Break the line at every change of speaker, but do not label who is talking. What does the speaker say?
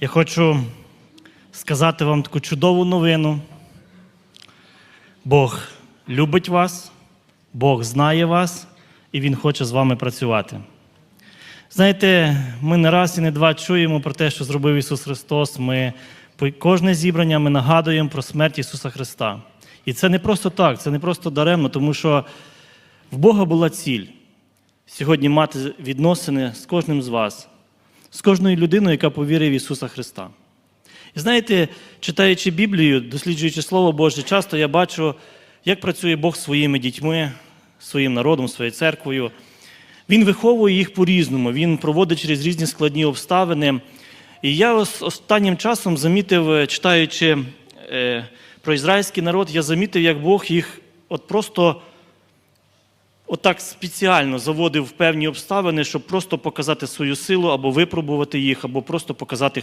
Я хочу сказати вам таку чудову новину. Бог любить вас, Бог знає вас, і Він хоче з вами працювати. Знаєте, ми не раз і не два чуємо про те, що зробив Ісус Христос. Ми кожне зібрання ми нагадуємо про смерть Ісуса Христа. І це не просто так, це не просто даремно, тому що в Бога була ціль сьогодні мати відносини з кожним з вас, з кожною людиною, яка повірить в Ісуса Христа. І знаєте, читаючи Біблію, досліджуючи Слово Боже, часто я бачу, як працює Бог своїми дітьми, своїм народом, своєю церквою. Він виховує їх по-різному, він проводить через різні складні обставини. І я останнім часом замітив, е, читаючи е, про ізраїльський народ, я замітив, як Бог їх от просто отак спеціально заводив певні обставини, щоб просто показати свою силу або випробувати їх, або просто показати,